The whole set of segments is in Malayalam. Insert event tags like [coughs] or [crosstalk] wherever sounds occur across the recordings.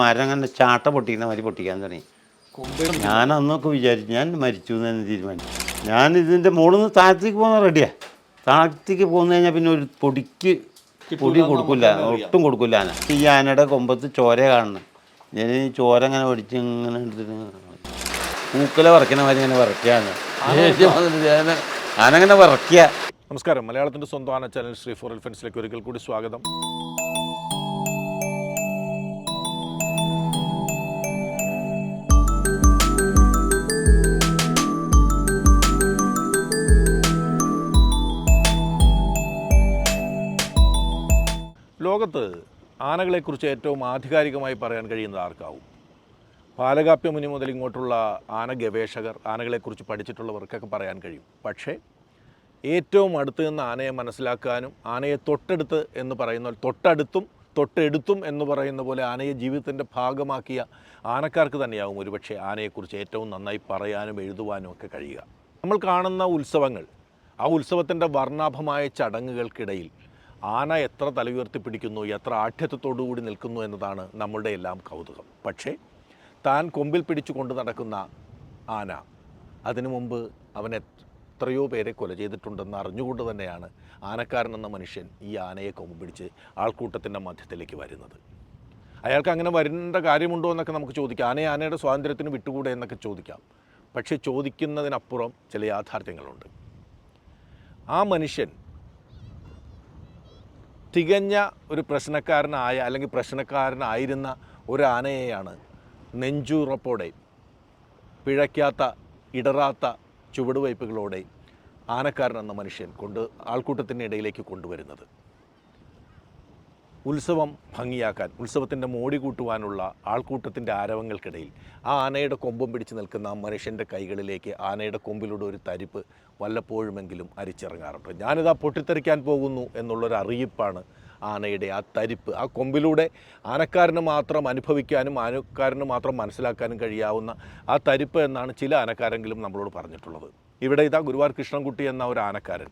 മരം അങ്ങനെ ചാട്ട പൊട്ടിക്കുന്ന മാതിരി പൊട്ടിക്കാൻ തുടങ്ങി. ഞാൻ അന്നൊക്കെ വിചാരിച്ചു ഞാൻ മരിച്ചു എന്ന് തന്നെ തീരുമാനിച്ചു. ഞാൻ ഇതിന്റെ മുകളിൽ നിന്ന് താഴത്തേക്ക് പോകുന്ന റെഡിയാ താഴത്തേക്ക് പോകുന്ന കഴിഞ്ഞാൽ പിന്നെ ഒരു പൊടിക്ക് പൊടി കൊടുക്കില്ല ഒട്ടും കൊടുക്കില്ല ആന ഈ ആനയുടെ കൊമ്പത്ത് ചോര കാണണം. ഞാൻ ഈ ചോര ഇങ്ങനെ ഒടിച്ച് ഇങ്ങനെ എടുത്തിട്ട് പൂക്കല വറക്കണ മാതിരി ഇങ്ങനെ വറക്കുകയാണ്. ആനങ്ങനെ വറക്കുക. നമസ്കാരം. മലയാളത്തിന്റെ സ്വന്തം ആന ചാനൽ ശ്രീ ഫോർ എൽഫൻസിലേക്ക് ഒരിക്കൽ കൂടി സ്വാഗതം. ലോകത്ത് ആനകളെക്കുറിച്ച് ഏറ്റവും ആധികാരികമായി പറയാൻ കഴിയുന്നത് ആർക്കാവും? പാലകാപ്യ മുനി മുതൽ ഇങ്ങോട്ടുള്ള ആന ഗവേഷകർ ആനകളെക്കുറിച്ച് പഠിച്ചിട്ടുള്ളവർക്കൊക്കെ പറയാൻ കഴിയും. പക്ഷേ ഏറ്റവും അടുത്ത് നിന്ന് ആനയെ മനസ്സിലാക്കാനും ആനയെ തൊട്ടടുത്ത് എന്ന് പറയുന്ന തൊട്ടടുത്തും തൊട്ടെടുത്തും എന്ന് പറയുന്ന പോലെ ആനയെ ജീവിതത്തിന്റെ ഭാഗമാക്കിയ ആനക്കാർക്ക് തന്നെയാവും ഒരുപക്ഷെ ആനയെക്കുറിച്ച് ഏറ്റവും നന്നായി പറയാനും എഴുതുവാനും ഒക്കെ കഴിയുക. നമ്മൾ കാണുന്ന ഉത്സവങ്ങൾ ആ ഉത്സവത്തിന്റെ വർണാഭമായ ചടങ്ങുകൾക്കിടയിൽ ആന എത്ര തലയുയർത്തി പിടിക്കുന്നു എത്ര ആഠ്യത്വത്തോടു കൂടി നിൽക്കുന്നു എന്നതാണ് നമ്മളുടെ എല്ലാം കൗതുകം. പക്ഷേ താൻ കൊമ്പിൽ പിടിച്ചു കൊണ്ട് നടക്കുന്ന ആന അതിനു മുമ്പ് അവൻ എത്രയോ പേരെ കൊല ചെയ്തിട്ടുണ്ടെന്ന് അറിഞ്ഞുകൊണ്ട് തന്നെയാണ് ആനക്കാരൻ എന്ന മനുഷ്യൻ ഈ ആനയെ കൊമ്പ് പിടിച്ച് ആൾക്കൂട്ടത്തിന്റെ മധ്യത്തിലേക്ക് വരുന്നത്. അയാൾക്ക് അങ്ങനെ വരേണ്ട കാര്യമുണ്ടോ എന്നൊക്കെ നമുക്ക് ചോദിക്കാം. ആനയെ ആനയുടെ സ്വാതന്ത്ര്യത്തിന് വിട്ടുകൂടെ എന്നൊക്കെ ചോദിക്കാം. പക്ഷേ ചോദിക്കുന്നതിനപ്പുറം ചില യാഥാർത്ഥ്യങ്ങളുണ്ട്. ആ മനുഷ്യൻ തികഞ്ഞ ഒരു പ്രശ്നക്കാരനായ അല്ലെങ്കിൽ പ്രശ്നക്കാരനായിരുന്ന ഒരു ആനയെയാണ് നെഞ്ചുറപ്പോടെ പിഴയ്ക്കാത്ത ഇടറാത്ത ചുവടുവയ്പ്പുകളോടെ ആനക്കാരൻ എന്ന മനുഷ്യൻ കൊണ്ട് ആൾക്കൂട്ടത്തിന്റെ ഇടയിലേക്ക് കൊണ്ടുവരുന്നത്. ഉത്സവം ഭംഗിയാക്കാൻ ഉത്സവത്തിന്റെ മോടി കൂട്ടുവാനുള്ള ആൾക്കൂട്ടത്തിന്റെ ആരവങ്ങൾക്കിടയിൽ ആ ആനയുടെ കൊമ്പും പിടിച്ച് നിൽക്കുന്ന ആ മനുഷ്യന്റെ കൈകളിലേക്ക് ആനയുടെ കൊമ്പിലൂടെ ഒരു തരിപ്പ് വല്ലപ്പോഴുമെങ്കിലും അരിച്ചിറങ്ങാറുണ്ട്. ഞാനിതാ പൊട്ടിത്തെറിക്കാൻ പോകുന്നു എന്നുള്ളൊരു അറിയിപ്പാണ് ആനയുടെ ആ തരിപ്പ്. ആ കൊമ്പിലൂടെ ആനക്കാരന് മാത്രം അനുഭവിക്കാനും ആനക്കാരന് മാത്രം മനസ്സിലാക്കാനും കഴിയാവുന്ന ആ തരിപ്പ് എന്നാണ് ചില ആനക്കാരെങ്കിലും നമ്മളോട് പറഞ്ഞിട്ടുള്ളത്. ഇവിടെ ഇതാ ഗുരുവാർ കൃഷ്ണൻകുട്ടി എന്ന ഒരു ആനക്കാരൻ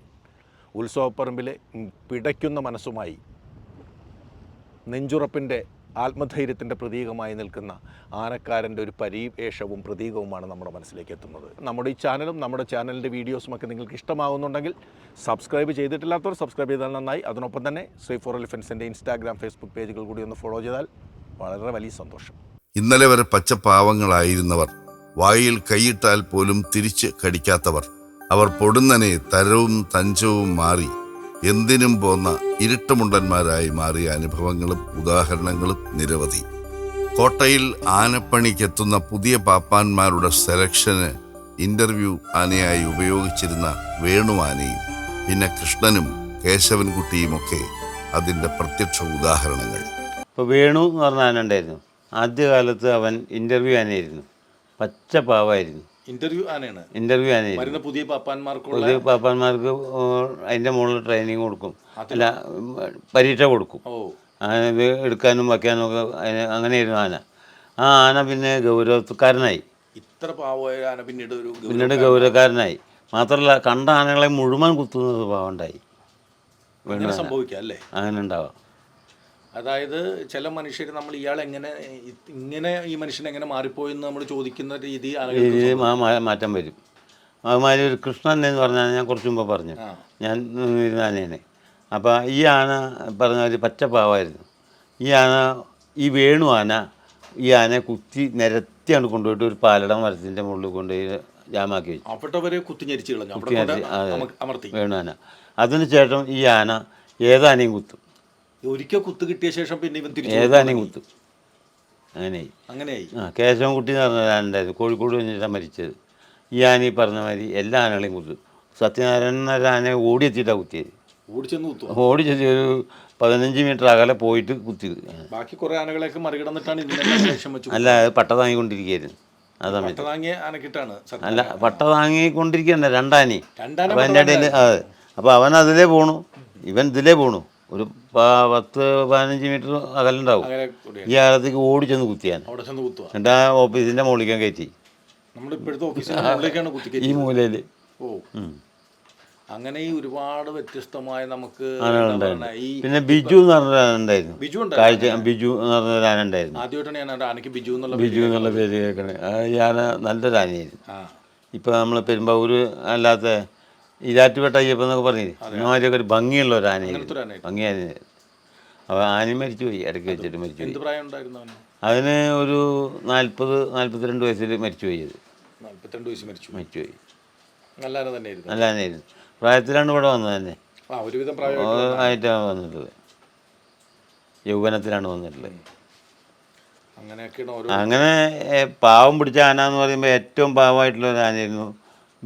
ഉത്സവപ്പറമ്പിലെ പിടയ്ക്കുന്ന മനസ്സുമായി നെഞ്ചുറപ്പിന്റെ ആത്മധൈര്യത്തിന്റെ പ്രതീകമായി നിൽക്കുന്ന ആനക്കാരന്റെ ഒരു പരിവേഷവും പ്രതീകവുമാണ് നമ്മുടെ മനസ്സിലേക്ക് എത്തുന്നത്. നമ്മുടെ ഈ ചാനലും നമ്മുടെ ചാനലിന്റെ വീഡിയോസും ഒക്കെ നിങ്ങൾക്ക് ഇഷ്ടമാകുന്നുണ്ടെങ്കിൽ സബ്സ്ക്രൈബ് ചെയ്തിട്ടില്ലാത്തവർ സബ്സ്ക്രൈബ് ചെയ്താൽ നന്നായി. അതിനൊപ്പം തന്നെ ശ്രീ ഫോർ എലിഫൻസിന്റെ ഇൻസ്റ്റാഗ്രാം ഫേസ്ബുക്ക് പേജുകൾ കൂടി ഒന്ന് ഫോളോ ചെയ്താൽ വളരെ വലിയ സന്തോഷം. ഇന്നലെ വരെ പച്ചപ്പാവങ്ങളായിരുന്നവർ വായിൽ കൈയിട്ടാൽ പോലും തിരിച്ച് കടിക്കാത്തവർ. അവർ പൊടുന്നനെ തരവും തഞ്ചവും മാറി. എന്തിനും പോന്ന ഇരുട്ടുമുണ്ടന്മാരായി മാറിയ അനുഭവങ്ങളും ഉദാഹരണങ്ങളും നിരവധി. കോട്ടയിൽ ആനപ്പണിക്കെത്തുന്ന പുതിയ പാപ്പാന്മാരുടെ സെലക്ഷന് ഇന്റർവ്യൂ ആനയായി ഉപയോഗിച്ചിരുന്ന വേണു ആനയും പിന്നെ കൃഷ്ണനും കേശവൻകുട്ടിയുമൊക്കെ അതിന്റെ പ്രത്യക്ഷ ഉദാഹരണങ്ങൾ. ഇപ്പോൾ വേണു എന്ന് പറഞ്ഞ ആന ഉണ്ടായിരുന്നു. ആദ്യകാലത്ത് അവൻ ഇന്റർവ്യൂ ആനയായിരുന്നു. പച്ച പാവായിരുന്നു. ഇന്റർവ്യൂ ആനയാണ്. ഇന്റർവ്യൂ വരുന്ന പുതിയ പാപ്പാന്മാർക്കുള്ള പുതിയ പാപ്പാന്മാർക്ക് അതിന്റെ മുകളിൽ ട്രെയിനിങ് കൊടുക്കും. അല്ല പരീക്ഷ കൊടുക്കും. അത് എടുക്കാനും വയ്ക്കാനും ഒക്കെ അങ്ങനെയായിരുന്നു ആന. ആ ആന പിന്നെ ഗൗരവക്കാരനായി. ഇത്ര പാവമായ ആന പിന്നീട് ഒരു പിന്നീട് ഗൗരവക്കാരനായി. മാത്രമല്ല കണ്ട ആനകളെ മുഴുവൻ കുത്തുന്ന സ്വഭാവം ഉണ്ടായി. അങ്ങനെ സംഭവിക്കാം അല്ലേ? അങ്ങനെ ഉണ്ടാവാം. അതായത് ചില മനുഷ്യർ നമ്മൾ ഇയാൾ എങ്ങനെ ഇങ്ങനെ ഈ മനുഷ്യൻ എങ്ങനെ മാറിപ്പോയെന്ന് നമ്മൾ ചോദിക്കുന്ന രീതി രീതിയിൽ മാറ്റം വരും. അതുമാതിരി ഒരു കൃഷ്ണൻ എന്ന് പറഞ്ഞാൽ ഞാൻ കുറച്ച് മുമ്പ് പറഞ്ഞു ഞാൻ ഇരുന്ന ആനയാണ് അപ്പോൾ ഈ ആന പറഞ്ഞ ഒരു പച്ചപ്പാവായിരുന്നു ഈ ആന ഈ വേണു ആന ഈ ആനയെ കുത്തി നിരത്തിയാണ് കൊണ്ടുപോയിട്ട് ഒരു പാലടം മരത്തിന്റെ മുകളിൽ കൊണ്ടുപോയി ജാമാക്കി വെച്ചു. അപ്പെട്ടവരെ കുത്തിഞ്ഞരിച്ച് കളഞ്ഞു. വേണു ആന. അതിന് ശേഷം ഈ ആന ഏതാനയും കുത്തും. ഒരിക്കൽ കുത്ത് കിട്ടിയ ശേഷം പിന്നെ ഇവൻ തിരിച്ചു ഏതാനയും കുത്തും? അങ്ങനെയായി. അങ്ങനെയായി. ആ കേശവൻകുട്ടി എന്ന് പറഞ്ഞ ആനുണ്ടായിരുന്നു കോഴിക്കോട് വെച്ചിട്ടാണ് മരിച്ചത്. ഈ ആന ഈ പറഞ്ഞ മാതിരി എല്ലാ ആനകളെയും കുത്തു. സത്യനാരായണൻ എന്നൊരു ആനയെ ഓടിയെത്തിയിട്ടാണ് കുത്തിയത്. ഓടിച്ചെന്ന് കുത്തു ഓടിച്ചെത്തി ഒരു പതിനഞ്ച് മീറ്റർ അകലെ പോയിട്ട് കുത്തി ബാക്കി കുറെ ആനകളെയൊക്കെ മറികടന്നിട്ടാണ് ഇതിനെല്ലാം ലക്ഷ്യം [coughs] വെച്ചു അല്ല അത് പട്ട താങ്ങിക്കൊണ്ടിരിക്കുകയായിരുന്നു. ആ സമയത്ത്. പട്ടതാങ്ങിയ ആനക്കിട്ടാണ് സത്യം അല്ല പട്ട താങ്ങിക്കൊണ്ടിരിക്കുകയല്ല രണ്ടാനി. രണ്ടാന അപ്പം അതിന്റെ ഇടയിൽ അതെ. അപ്പോൾ അവൻ അതിലേ പോണു. ഇവൻ ഇതിലേ പോണു. ഒരു പത്ത് പതിനഞ്ച് മീറ്റർ അകലുണ്ടാവും. ഈ കാലത്തേക്ക് ഓടി ചെന്ന് കുത്തിയാൻ എന്നിട്ട് ആ ഓഫീസിന്റെ മുകളിലേക്കാൻ കയറ്റി. ഓഫീസിന്റെ ഈ മൂലയിൽ. അങ്ങനെ ഈ ഒരുപാട് വ്യത്യസ്തമായ നമുക്ക് പിന്നെ ബിജു എന്ന് പറഞ്ഞ ആന ബിജു കാഴ്ച ബിജു എന്ന് പറഞ്ഞ ഒരു ആന ഉണ്ടായിരുന്നു. ആദ്യമായിട്ടാണ് ഞാൻ ആനയ്ക്ക് ബിജു എന്നുള്ള ബിജു എന്നുള്ള പേര് കേൾക്കണേ. ഞാൻ ഈ ആന നല്ലൊരു ആനയായിരുന്നു. ആ. ഇപ്പോൾ നമ്മൾ പെരുമ്പാവൂർ അല്ലാത്ത ഇരാറ്റുപേട്ട അയ്യപ്പൻ എന്നൊക്കെ പറഞ്ഞില്ലേ? ഇമാതിരിയൊക്കെ ഒരു ഭംഗിയുള്ള ഒരു ആനയായിരുന്നു അങ്ങനത്തെ ഭംഗി ആനയായിരുന്നു അപ്പോൾ ആന മരിച്ചു പോയി ഇടയ്ക്ക് വെച്ചിട്ട് മരിച്ചു പോയി. അതിന് ഒരു നാൽപ്പത് നാൽപ്പത്തിരണ്ട് വയസ്സിൽ മരിച്ചു പോയി അത്. മരിച്ചുപോയി വയസ്സ് മരിച്ചു മരിച്ചു പോയി. നല്ല ആന തന്നെയായിരുന്നു. നല്ല ആനയായിരുന്നു. പ്രായത്തിലാണ് ഇവിടെ വന്നത് തന്നെ. ഒരുവിധം ആയിട്ടാണ് വന്നിട്ടുള്ളത്. യൗവനത്തിലാണ് വന്നിട്ടുള്ളത്. അങ്ങനെ പാവം പിടിച്ച ആന എന്ന് പറയുമ്പോൾ ഏറ്റവും പാവമായിട്ടുള്ള ഒരു ആനയായിരുന്നു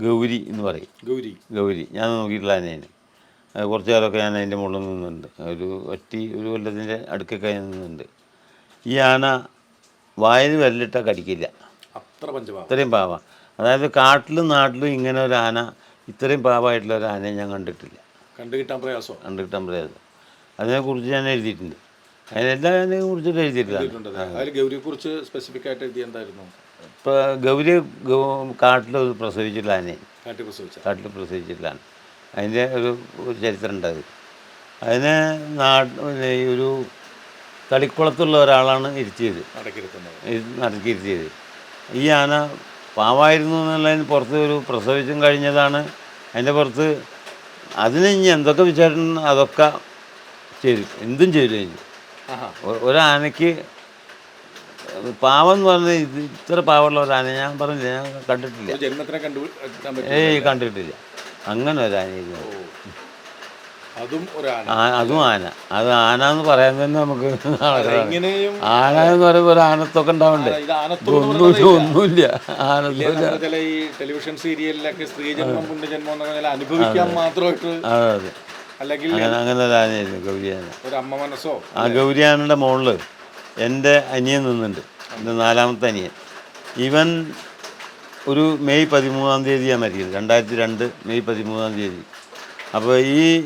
ഗൗരി എന്ന് പറയും. ഗൗരി. ഗൗരി. ഞാൻ നോക്കിയിട്ടുള്ള ആനയാണ്. കുറച്ച് കാലമൊക്കെ ഞാൻ അതിന്റെ മുകളിൽ നിന്നുണ്ട്. ഒരു ഒറ്റി ഒരു കൊല്ലത്തിന്റെ അടുക്കൊക്കെ നിന്നുണ്ട്. ഈ ആന വായിൽ വെല്ലിട്ട കടിക്കില്ല. അത്ര പഞ്ചപാവ. ഇത്രയും പാവ. അതായത് കാട്ടിലും നാട്ടിലും ഇങ്ങനെ ഒരു ആന ഇത്രയും പാവമായിട്ടുള്ള ഒരു ആനയെ ഞാൻ കണ്ടിട്ടില്ല. കണ്ടു കിട്ടാൻ പ്രയാസോ? കണ്ടിട്ടാൻ പ്രയാസം. അതിനെക്കുറിച്ച് ഞാൻ എഴുതിയിട്ടുണ്ട്. അതിനെല്ലാം അതിനെ കുറിച്ചിട്ട് എഴുതിയിട്ടില്ല. ഗൗരിയെക്കുറിച്ച് ഗൗരിയെ കുറിച്ച് സ്പെസിഫിക് ആയിട്ട് എഴുതി എന്തായിരുന്നു? ഇപ്പോൾ ഗൗരി കാട്ടിൽ പ്രസവിച്ചിട്ടുള്ള ആനയാണ് കാട്ടിൽ പ്രസവിച്ച കാട്ടിൽ പ്രസവിച്ചിട്ടില്ലാണ് അതിന്റെ ഒരു ഒരു ചരിത്രം ഉണ്ടത് അതിന് അതിനെ നാട് ഈ ഒരു തളിക്കുളത്തുള്ള ഒരാളാണ് ഇരുത്തിയത്. നടക്കിയിരുത്തിയത് ഈ ആന പാവായിരുന്നു എന്നുള്ളതിന് പുറത്ത് ഒരു പ്രസവിച്ചും കഴിഞ്ഞതാണ്. അതിന്റെ പുറത്ത് അതിന് ഇനി എന്തൊക്കെ വിചാരണം അതൊക്കെ ചെയ്തു. എന്തും ചെയ്തു കഴിഞ്ഞു. ഒരു ആനയ്ക്ക് ഒരാനയ്ക്ക് പാവം എന്ന് പറഞ്ഞാൽ ഇത് ഇത്ര പാവമുള്ള ഒരു ആന ഞാൻ പറഞ്ഞില്ല? ഞാൻ കണ്ടിട്ടില്ല. ഒരു ജന്മത്തിനെ കണ്ടു എത്താൻ പറ്റും ഏയ് കണ്ടിട്ടില്ല. അങ്ങനെ ഒരു ആനയായിരുന്നു ഓ. അതും ഒരാന അതും ആന. അത് ആന എന്ന് പറയാൻ തന്നെ നമുക്ക്. എങ്ങനെയും ആന എന്ന് പറയുമ്പോൾ ഒരു ആനത്തൊക്കെ ഉണ്ടാവണ്ടേ? ഇത് ആനത്തോട് ഒന്നുമില്ല. ഒന്നുമില്ല ആനത്തൊക്കെ ചില ഈ ടെലിവിഷൻ സീരിയലിലൊക്കെ പുണ്യജന്മം എന്നൊക്കെ ചില അനുഭവിക്കാൻ മാത്രമായിട്ട് അതെ അതെ. അല്ലെങ്കിൽ അങ്ങനെ അങ്ങനെ ഒരു ആനയായിരുന്നു ഗൗരിയാന. ഒരു അമ്മ മനസ്സോ? ആ ഗൗരിയാനയുടെ മുകളിൽ എന്റെ അനിയൻ നിന്നുണ്ട് എന്റെ നാലാമത്തെ അനിയൻ. ഇവൻ ഒരു മെയ് പതിമൂന്നാം തീയതിയാണ് മരിക്കുന്നത്. രണ്ടായിരത്തി രണ്ട് മെയ് പതിമൂന്നാം തീയതി. അപ്പോൾ ഈ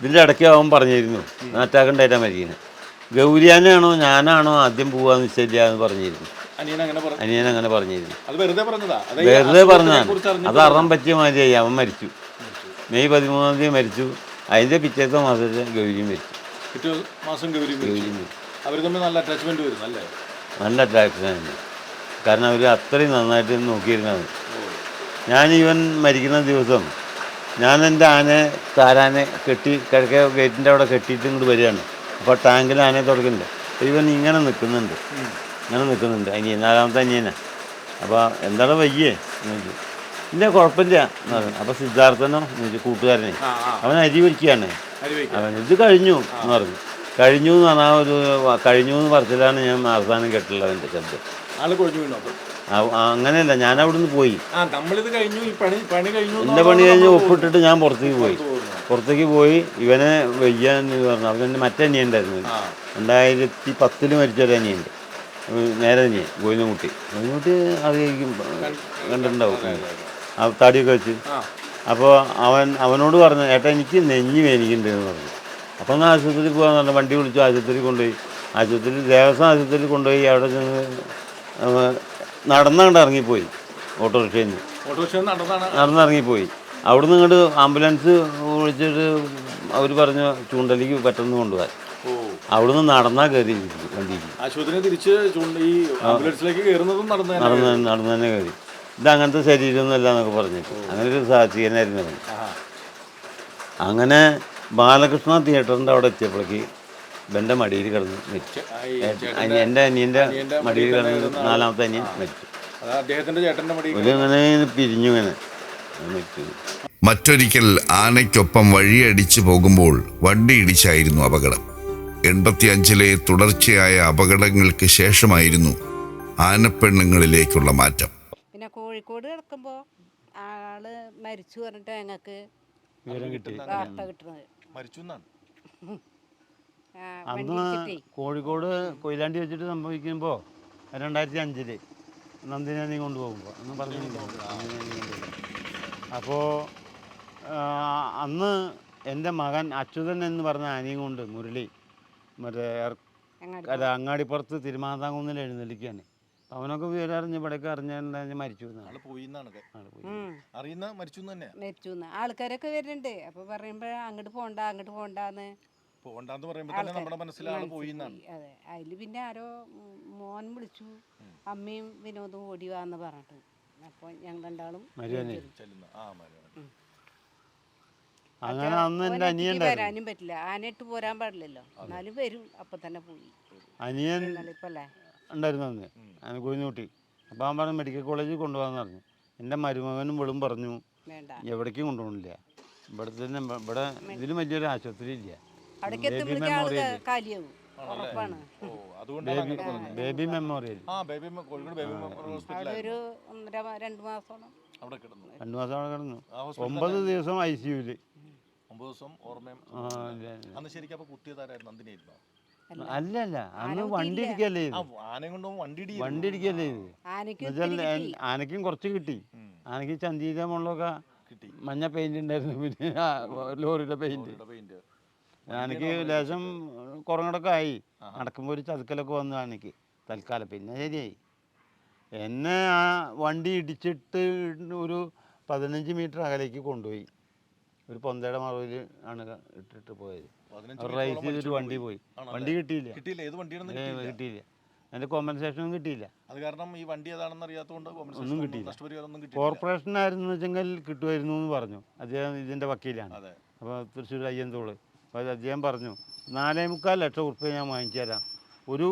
ഇതിന്റെ ഇടയ്ക്ക് അവൻ പറഞ്ഞിരുന്നു നാറ്റാക്കണ്ടായിട്ടാണ് മരിക്കുന്നത് ഗൗരിയാനാണോ ഞാനാണോ ആദ്യം പോവാന്ന് നിശ്ചയില്ല എന്ന് പറഞ്ഞിരുന്നു. അനിയൻ അങ്ങനെ പറഞ്ഞിരുന്നു. വെറുതെ പറഞ്ഞതാണ്. അത് അറം പറ്റിയ മാതിരിയായി. അവൻ മരിച്ചു. മെയ് പതിമൂന്നാം തീയതി മരിച്ചു. അതിന്റെ പിറ്റേത്തെ മാസത്തിൽ ഗൗരിയും മരിച്ചു. മാസം ഗൗരി ഗൗരിയും മരിച്ചു. അവർ തമ്മിൽ നല്ല അറ്റാച്ച്മെന്റ് അല്ലേ? നല്ല കാരണം അവർ അത്രയും നന്നായിട്ട് നോക്കിയിരുന്നത്. ഞാൻ ഇവൻ മരിക്കുന്ന ദിവസം ഞാൻ എന്റെ ആനയെ താരാനെ കെട്ടി കിഴക്കേ ഗേറ്റിന്റെ അവിടെ കെട്ടിയിട്ട് ഇങ്ങോട്ട് വരികയാണ്. അപ്പോൾ ടാങ്കിൽ ആനയെ തുടക്കുന്നുണ്ട്. ഇവൻ ഇങ്ങനെ നിൽക്കുന്നുണ്ട്. ഇങ്ങനെ നിൽക്കുന്നുണ്ട്. അനിയൻ നാലാമത്തെ അനിയനാ. അപ്പോൾ എന്താണ് വയ്യേ? എന്ന് ഇല്ല കുഴപ്പമില്ല എന്ന് പറഞ്ഞു. അപ്പോൾ സിദ്ധാർത്ഥനോ എന്ന് ചോദിച്ചു കൂട്ടുകാരനെ. അവൻ അരി വയ്ക്കുകയാണ്. അവൻ ഇത് കഴിഞ്ഞു എന്ന് പറഞ്ഞു. കഴിഞ്ഞു എന്ന് പറഞ്ഞാൽ ഒരു കഴിഞ്ഞു എന്ന് പറച്ചിലാണ് ഞാൻ അവസാനം കേട്ടുള്ളത് എന്റെ ശബ്ദം. ആൾ കൊഴിഞ്ഞു വീണു അപ്പൊ അങ്ങനെയല്ല ഞാൻ അവിടുന്ന് പോയി. ആ നമ്മളിത് കഴിഞ്ഞു ഈ പണി പണി കഴിഞ്ഞു എന്റെ പണി കഴിഞ്ഞ് ഒപ്പിട്ടിട്ട് ഞാൻ പുറത്തേക്ക് പോയി. പുറത്തേക്ക് പോയി ഇവനെ വയ്യാന്ന് പറഞ്ഞു അവന്റെ മറ്റേ ആ. രണ്ടായിരത്തി പത്തിൽ മരിച്ചൊരു അനിയുണ്ട് നേരെ അനിയൻ ഗോവിന്ദൻകുട്ടി. ഗോവിന്ദൻകുട്ടി അറിയിക്കും കണ്ടിട്ടുണ്ടാവും. ആ താടിയൊക്കെ വെച്ച്. അപ്പോൾ അവൻ അവനോട് പറഞ്ഞു ഏട്ടാ എനിക്ക് നെഞ്ഞ് വേനിക്കുന്നുണ്ട് എന്ന് പറഞ്ഞു. അപ്പോൾ ഒന്ന് ആശുപത്രിയിൽ പോകാൻ പറഞ്ഞാൽ വണ്ടി വിളിച്ചു ആശുപത്രി കൊണ്ടുപോയി. ആശുപത്രി ദേവസ്വം ആശുപത്രിയിൽ കൊണ്ടുപോയി അവിടെ ചെന്ന് നടന്നുകൊണ്ട് നടന്നങ്ങോട്ട് ഇറങ്ങിപ്പോയി. ഓട്ടോറിക്ഷയിൽ നിന്ന്. ഓട്ടോറിക്ഷ നടന്നിറങ്ങിപ്പോയി. അവിടെ നിന്ന് ഇങ്ങോട്ട് ആംബുലൻസ് വിളിച്ചിട്ട് അവർ പറഞ്ഞു ചൂണ്ടലിക്ക് പെട്ടെന്ന് കൊണ്ടുപോകാൻ. അവിടെ അവിടുന്ന് നടന്നാൽ കയറി വണ്ടിക്ക് ആശുപത്രി തിരിച്ച് ചൂണ്ട ഈ ആംബുലൻസിലേക്ക് കയറുന്നതും നടന്നു തന്നെ നടന്ന് നടന്ന് തന്നെ കയറി ഇത് അങ്ങനത്തെ ശരീരമൊന്നുമല്ല എന്നൊക്കെ പറഞ്ഞിട്ട്. അങ്ങനെ ഒരു സാഹസികനായിരുന്നു അങ്ങനെ ബാലകൃഷ്ണ തിയേറ്ററിന്റെ അവിടെ എത്തിയപ്പോഴേക്ക് ഇവന്റെ മടിയിൽ കിടന്ന് മരിച്ചു. എന്റെ അനിയന്റെ മടിയിൽ കിടന്ന് നാലാമത്തെ അനിയൻ മരിച്ചു. അത് അദ്ദേഹത്തിന്റെ ചേട്ടന്റെ മടി ഒരു ഇങ്ങനെ പിരിഞ്ഞു ഇങ്ങനെ മരിച്ചു. മറ്റൊരിക്കൽ ആനയ്ക്കൊപ്പം വഴിയടിച്ചു പോകുമ്പോൾ വണ്ടി ഇടിച്ചായിരുന്നു അപകടം. എൺപത്തിയഞ്ചിലെ തുടർച്ചയായ അപകടങ്ങൾക്ക് ശേഷമായിരുന്നു ആനപ്പെണ്ണുങ്ങളിലേക്കുള്ള മാറ്റം. പിന്നെ കോഴിക്കോട് കിടക്കുമ്പോൾ ആൾ മരിച്ചു പറഞ്ഞിട്ട് ഞങ്ങൾക്ക് വാർത്ത കിട്ടുന്നത്. മരിച്ചു എന്നാണ്. അന്ന് കോഴിക്കോട് കൊയിലാണ്ടി വെച്ചിട്ട് സംഭവിക്കുമ്പോൾ രണ്ടായിരത്തി അഞ്ചിൽ നന്ദിനാനി കൊണ്ടുപോകുമ്പോൾ അന്ന് പറഞ്ഞില്ല? അപ്പോൾ അന്ന് എന്റെ മകൻ അച്യുതൻ എന്ന് പറഞ്ഞ ആനയും കൊണ്ട് മുരളി മറ്റേ അല്ല അങ്ങാടിപ്പുറത്ത് തിരുമാന്താങ്കുന്നിൽ എഴുന്നള്ളിക്കുകയാണ്. അവനൊക്കെ വിവരം അറിഞ്ഞ് ഇവിടെയൊക്കെ അറിഞ്ഞാൽ മരിച്ചു ആൾ പോയി എന്നാണ് ആൾ പോയി. അറിയുന്ന മരിച്ചു തന്നെയാ. മരിച്ചു ആൾക്കാരൊക്കെ വരുന്നുണ്ട്. അപ്പൊ പറയുമ്പോ അങ്ങോട്ട് പോണ്ട അങ്ങോട്ട് പോണ്ടാന്ന്. പോണ്ടെന്ന് പറയുമ്പോൾ തന്നെ നമ്മുടെ മനസ്സിൽ ആൾ പോയി എന്നാണ് അതെ. അതിൽ പിന്നെ ആരോ മോൻ വിളിച്ചു. അമ്മയും വിനോദും ഓടി വാന്ന് പറഞ്ഞിട്ട്. അപ്പോൾ ഞങ്ങൾ രണ്ടാളും അങ്ങനെ അന്ന് എന്റെ അനിയൻ വരാനും പറ്റില്ല. ആനയിട്ട് പോരാൻ പാടില്ലല്ലോ. എന്നാലും വരും. അപ്പം തന്നെ പോയി. അനിയൻ ഇപ്പല്ലേ? ഉണ്ടായിരുന്നു അന്ന്. അന്ന് കുഞ്ഞുകുട്ടി അപ്പോൾ അവൻ പറഞ്ഞു മെഡിക്കൽ കോളേജിൽ കൊണ്ടുപോകാന്ന് പറഞ്ഞു. എന്റെ മരുമകനും വെളും പറഞ്ഞു വേണ്ട. എവിടേക്കും കൊണ്ടുപോകണില്ല ഇവിടെ തന്നെ ഇവിടെ ഇതിലും വലിയൊരു ആശുപത്രി ഇല്ല. ബേബി അങ്ങനെ പറഞ്ഞത്. Baby memorial. ആ ബേബി രണ്ട് മാസം അവിടെ കിടന്നു. ഒമ്പത് ദിവസം ഐ സിയുൽ ഒമ്പത് ദിവസം ഓർമ്മയും അല്ല അന്ന് ശരിക്കും അപ്പൊ കുട്ടിയതാരായിരുന്നു നന്ദിനിയായിരുന്നു അല്ല? അന്ന് വണ്ടി ഇടിക്കല്ലേ? ഇത് വണ്ടി ഇടിക്കല്ലേ? ഇത് എന്നുവെച്ചാൽ. ആനയ്ക്കും കുറച്ച് കിട്ടി. ആനക്ക് ചന്തീര മുകളിലൊക്കെ കിട്ടി. മഞ്ഞ പെയിന്റ് ഉണ്ടായിരുന്നു പിന്നെ ആ ലോറിയുടെ പെയിന്റ് ആനക്ക് ലേശം കുറങ്ങടൊക്കെ ആയി. നടക്കുമ്പോൾ ഒരു ചതുക്കലൊക്കെ വന്നു ആനക്ക് തൽക്കാലം. പിന്നെ ശരിയായി. എന്നെ ആ വണ്ടി ഇടിച്ചിട്ട് ഒരു പതിനഞ്ച് മീറ്റർ അകലേക്ക് കൊണ്ടുപോയി. ഒരു പൊന്തയുടെ മറവിൽ ആണ് ഇട്ടിട്ട് പോയത്. റൈസ് ചെയ്തിട്ട് വണ്ടി പോയി. വണ്ടി കിട്ടിയില്ല. കിട്ടിയില്ല. ഏത് വണ്ടിയാണെന്ന് കിട്ടിയില്ല. അതിന്റെ കോമ്പൻസേഷനും കിട്ടിയില്ല. അത് കാരണം ഈ വണ്ടി ഏതാണെന്ന് അറിയാത്തതുകൊണ്ട് ഒന്നും കിട്ടിയില്ല. കോർപ്പറേഷൻ കോർപ്പറേഷനായിരുന്നു വെച്ചെങ്കിൽ കിട്ടുമായിരുന്നു എന്ന് പറഞ്ഞു. അദ്ദേഹം ഇതിന്റെ വക്കീലാണ്. അപ്പോൾ തൃശ്ശൂർ അയ്യന്തോൾ. അപ്പോൾ അദ്ദേഹം പറഞ്ഞു നാലേ മുക്കാൽ ലക്ഷം ഉറുപ്പ്യ ഞാൻ വാങ്ങിച്ചു തരാം. ഒരു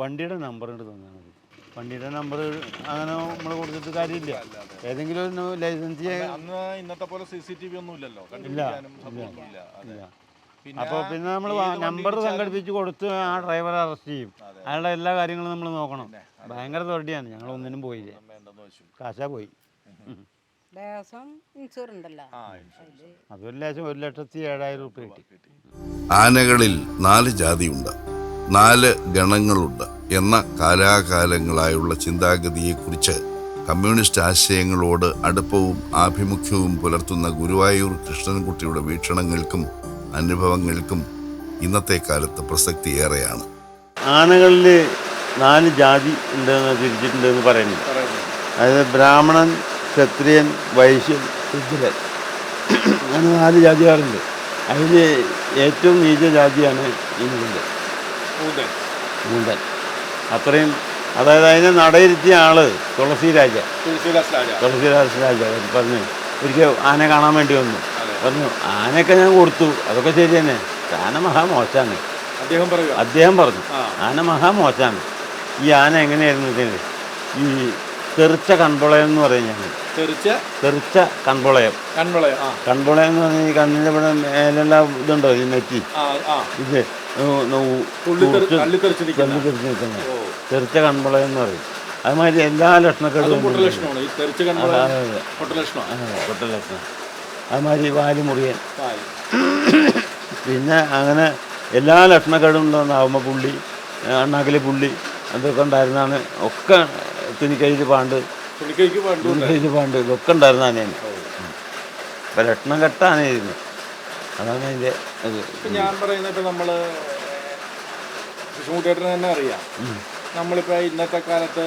വണ്ടിയുടെ നമ്പർ ഉണ്ട് തന്നാൽ മതി. വണ്ടിയുടെ നമ്പർ അങ്ങനെ നമ്മൾ കൊടുത്തിട്ട് കാര്യമില്ല. ഏതെങ്കിലും ഒരു ലൈസൻസ് ഇന്നത്തെ പോലെ സി സി ടി വി ഒന്നും ഇല്ലല്ലോ ഇല്ല. ഇല്ല അപ്പോൾ പിന്നെ നമ്മൾ നമ്പർ സംഘടിപ്പിച്ച് കൊടുത്ത് ആ ഡ്രൈവറെ അറസ്റ്റ് ചെയ്യും. അതെ. അയാളുടെ എല്ലാ കാര്യങ്ങളും നമ്മൾ നോക്കണം. ഭയങ്കര തൊരടിയാണ് ഞങ്ങൾ ഒന്നിനും പോയി കാശാ പോയി. അതൊരു ലക്ഷം ഒരു ലക്ഷത്തി ഏഴായിരം കിട്ടി. കിട്ടി. ആനകളിൽ നാല് ജാതിയുണ്ട്. നാല് ഗണങ്ങളുണ്ട് എന്ന കാലാകാലങ്ങളായുള്ള ചിന്താഗതിയെക്കുറിച്ച് കമ്മ്യൂണിസ്റ്റ് ആശയങ്ങളോട് അടുപ്പവും ആഭിമുഖ്യവും പുലർത്തുന്ന ഗുരുവായൂർ കൃഷ്ണൻകുട്ടിയുടെ വീക്ഷണങ്ങൾക്കും അനുഭവങ്ങൾക്കും ഇന്നത്തെ കാലത്ത് പ്രസക്തി ഏറെയാണ്. ആനകളിൽ നാല് ജാതി ഉണ്ടെന്ന് തിരിച്ചിട്ടുണ്ടെന്ന് പറയുന്നു. പറയുന്നു അതായത് ബ്രാഹ്മണൻ ക്ഷത്രിയൻ വൈശ്യൻ ശുദ്രൻ അങ്ങനെ നാല് ജാതികാരുണ്ട്. അതിൽ ഏറ്റവും നീച ജാതിയാണ് ഈ മുകുന്ദൻ ഊതൻ മുകുന്ദൻ അത്രയും അതായത് അതിനെ നടയിരുത്തിയ ആൾ തുളസി രാജ. തുളസിദാസ് രാജ പറഞ്ഞു. ഒരിക്കൽ ആന കാണാൻ വേണ്ടി വന്നു. പറഞ്ഞു ആനയൊക്കെ ഞാൻ കൊടുത്തു. അതൊക്കെ ശരി തന്നെ. ആന മഹാമോശാണ് അദ്ദേഹം പറഞ്ഞു അദ്ദേഹം പറഞ്ഞു ആന മഹാമോശാണ് ഈ ആന എങ്ങനെയായിരുന്നു ഈ തെറിച്ച കൺപുളയം എന്ന് പറയും ഞാൻ തെറിച്ച? കൺപുളയം. കൺപുളയം എന്ന് പറഞ്ഞാൽ ഈ കണ്ണിന്റെ ഇവിടെ മേലുള്ള ഇതുണ്ടോ ഈ നെറ്റി? ഇത് തെറിച്ച് നിൽക്കുന്നത് കൺപുളയം എന്ന് പറയും. അതുമാതിരി എല്ലാ ലക്ഷണക്കാരും പൊട്ടലക്ഷണം. അതുമാതിരി വാൽ മുറിയൻ. പിന്നെ അങ്ങനെ എല്ലാ ലക്ഷണക്കേടും ഉണ്ടാകുമ്പോൾ പുള്ളി അണ്ണാക്കിലെ പുള്ളി അതൊക്കെ ഉണ്ടായിരുന്നാണ് ഒക്കെ തുണിക്കൈത് പാണ്ട്. തുണിക്കൈത് പാണ്ട് ഇതൊക്കെ ഉണ്ടായിരുന്ന ആനയാണ് അപ്പം ലക്ഷണം കെട്ട ആനയായിരുന്നു. അതാണ് അതിന്റെ ഇത് ഞാൻ പറയുന്നത് നമ്മൾ തന്നെ അറിയാം. നമ്മളിപ്പോ ഇന്നത്തെ കാലത്ത്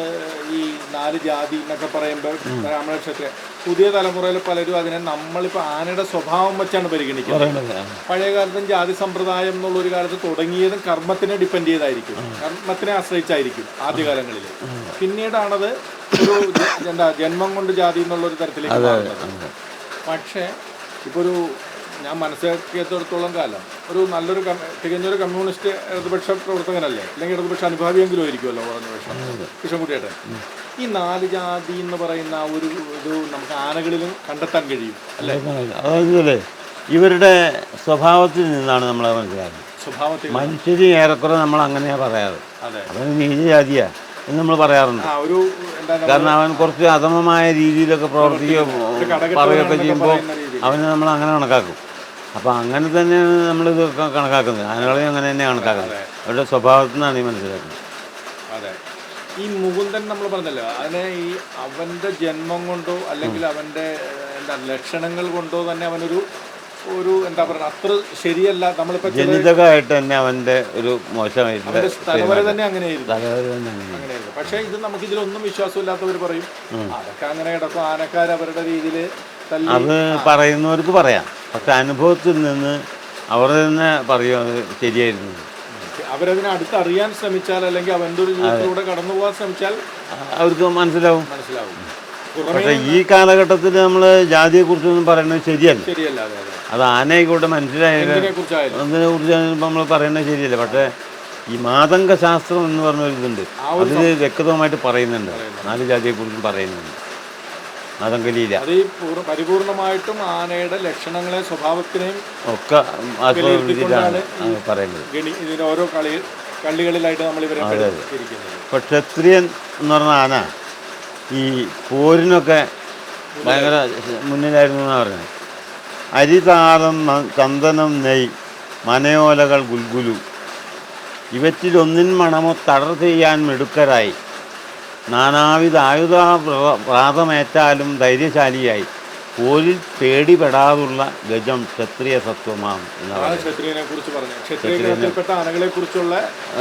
ഈ നാല് ജാതി എന്നൊക്കെ പറയുമ്പോൾ ബ്രാഹ്മണ ക്ഷത്രിയ പുതിയ തലമുറയിൽ പലരും അതിനെ നമ്മളിപ്പോ ആനയുടെ സ്വഭാവം വെച്ചാണ് പരിഗണിക്കുന്നത്. പഴയ കാലത്തും ജാതി സമ്പ്രദായം എന്നുള്ള ഒരു കാലത്ത് തുടങ്ങിയതും കർമ്മത്തിനെ ഡിപ്പെൻഡ് ചെയ്തായിരിക്കും. കർമ്മത്തിനെ ആശ്രയിച്ചായിരിക്കും ആദ്യകാലങ്ങളിൽ. പിന്നീടാണത് ഒരു എന്താ ജന്മം കൊണ്ട് ജാതി എന്നുള്ള ഒരു തരത്തിലേക്ക് പക്ഷേ ഇപ്പോൾ ഒരു ഞാൻ മനസ്സിലാക്കിയത്തോടത്തോളം കാലം. ഒരു നല്ലൊരു തികഞ്ഞൊരു കമ്മ്യൂണിസ്റ്റ് ഇടതുപക്ഷ പ്രവർത്തകനല്ലേ? അല്ലെങ്കിൽ ഇടതുപക്ഷ അനുഭാവിയെങ്കിലും ആയിരിക്കുമല്ലോ പറഞ്ഞ പക്ഷം കൃഷ്ണൻകുട്ടിയേട്ടൻ. ഈ നാല് ജാതി എന്ന് പറയുന്ന ഒരു ഇത് നമുക്ക് ആനകളിലും കണ്ടെത്താൻ കഴിയും അല്ലേ? അതായത് ഇവരുടെ സ്വഭാവത്തിൽ നിന്നാണ് നമ്മൾ മനസ്സിലാക്കുന്നത്. സ്വഭാവത്തിൽ മനുഷ്യര് ഏറെക്കുറെ നമ്മൾ അങ്ങനെയാ പറയാറ്. അവൻ നീചജാതിയാ എന്ന് നമ്മൾ പറയാറുണ്ട്. കാരണം അവൻ കുറച്ച് അധമമായ രീതിയിലൊക്കെ പ്രവർത്തിക്കുകയോ പറയുകയൊക്കെ ചെയ്യുമ്പോൾ അവനെ നമ്മൾ അങ്ങനെ കണക്കാക്കും. അപ്പോൾ അങ്ങനെ തന്നെയാണ് നമ്മൾ ഇത് കണക്കാക്കുന്നത്. ആനകളെയും അങ്ങനെ തന്നെ കണക്കാക്കുന്നത്. അവരുടെ സ്വഭാവത്തിൽ നിന്നാണ് ഈ മനസ്സിലാക്കുന്നത്. അതെ. ഈ മുകുന്ദൻ നമ്മൾ പറഞ്ഞല്ലോ അതിനെ ഈ അവന്റെ ജന്മം കൊണ്ടോ അല്ലെങ്കിൽ അവന്റെ എന്താ ലക്ഷണങ്ങൾ കൊണ്ടോ തന്നെ അവനൊരു ഒരു എന്താ പറയുക അത്ര ശരിയല്ല. നമ്മളിപ്പോ ജനിതകമായിട്ട് തന്നെ അവന്റെ ഒരു മോശമായിട്ട് തലവരെ തന്നെ അങ്ങനെയായിരുന്നു. അങ്ങനെയായിരുന്നു. പക്ഷേ ഇത് നമുക്ക് ഇതിലൊന്നും വിശ്വാസമില്ലാത്തവർ പറയും അതൊക്കെ അങ്ങനെ കിടക്കും. ആനക്കാർ അവരുടെ രീതിയിൽ അത് പറയുന്നവർക്ക് പറയാം. പക്ഷെ അനുഭവത്തിൽ നിന്ന് അവർ തന്നെ പറയും അത് ശരിയായിരുന്നു. അവരതിനെ അടുത്തറിയാൻ ശ്രമിച്ചാൽ അല്ലെങ്കിൽ അവന്റെ ഒരു ജീവിതത്തിലൂടെ കടന്നു പോകാൻ ശ്രമിച്ചാൽ അവർക്ക് മനസ്സിലാവും. മനസ്സിലാവും. പുറമേ പക്ഷെ ഈ കാലഘട്ടത്തിൽ നമ്മൾ ജാതിയെക്കുറിച്ചൊന്നും പറയുന്നത് ശരിയല്ല. ശരിയല്ല അതെ ആനയെക്കൂടെ മനസ്സിലായാലും അതിനെ കുറിച്ച് നമ്മൾ പറയുന്നത് ശരിയല്ല. പക്ഷേ ഈ മാതംഗ ശാസ്ത്രം എന്ന് പറഞ്ഞ ഒരു ഇതുണ്ട് അതിൽ വ്യക്തമായിട്ട് പറയുന്നുണ്ട്. നാല് ജാതിയെക്കുറിച്ചും പറയുന്നുണ്ട്. മാതംഗലീല അത് ഈ പരിപൂർണമായിട്ടും ആനയുടെ ലക്ഷണങ്ങളെ സ്വഭാവത്തിനെയും ഒക്കെ ആസ്വദിച്ചിട്ടാണ് പറയുന്നത്. ഗണി ഇതിന്റെ ഓരോ കളി കള്ളികളിലായിട്ട് നമ്മൾ ഇവരെ ഇപ്പൊ ക്ഷത്രിയൻ എന്ന് പറഞ്ഞ ആന ഈ പോരിനൊക്കെ ഭയങ്കര മുന്നിലായിരുന്നു എന്നാണ് പറഞ്ഞത് അരിതാളം ന- ചന്ദനം നെയ് മനയോലകൾ ഗുൽഗുലു. ഇവറ്റിലൊന്നിൻ മണമോ തടർ ചെയ്യാൻ മിടുക്കരായി. നാനാവിധ ആയുധ പ്ര- പ്രാതമേറ്റാലും ധൈര്യശാലിയായി. പോരിൽ പേടിപ്പെടാതുള്ള ഗജം ക്ഷത്രിയ സത്വമാണ് എന്നാണ്